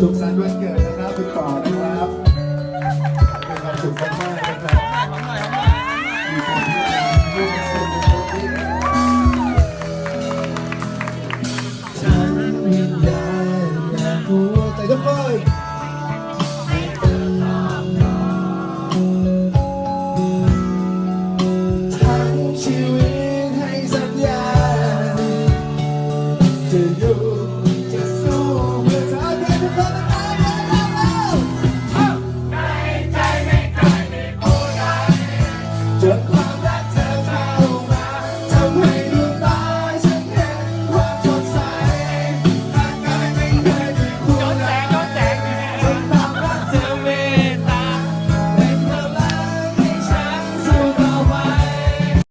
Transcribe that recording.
สุขสันต์วันเกิดนะครับคุณต่อนะครับมีความสุขมากๆนะครับมีควากันทั้งชีวิตให้สัญญาจะอยู่ 진짜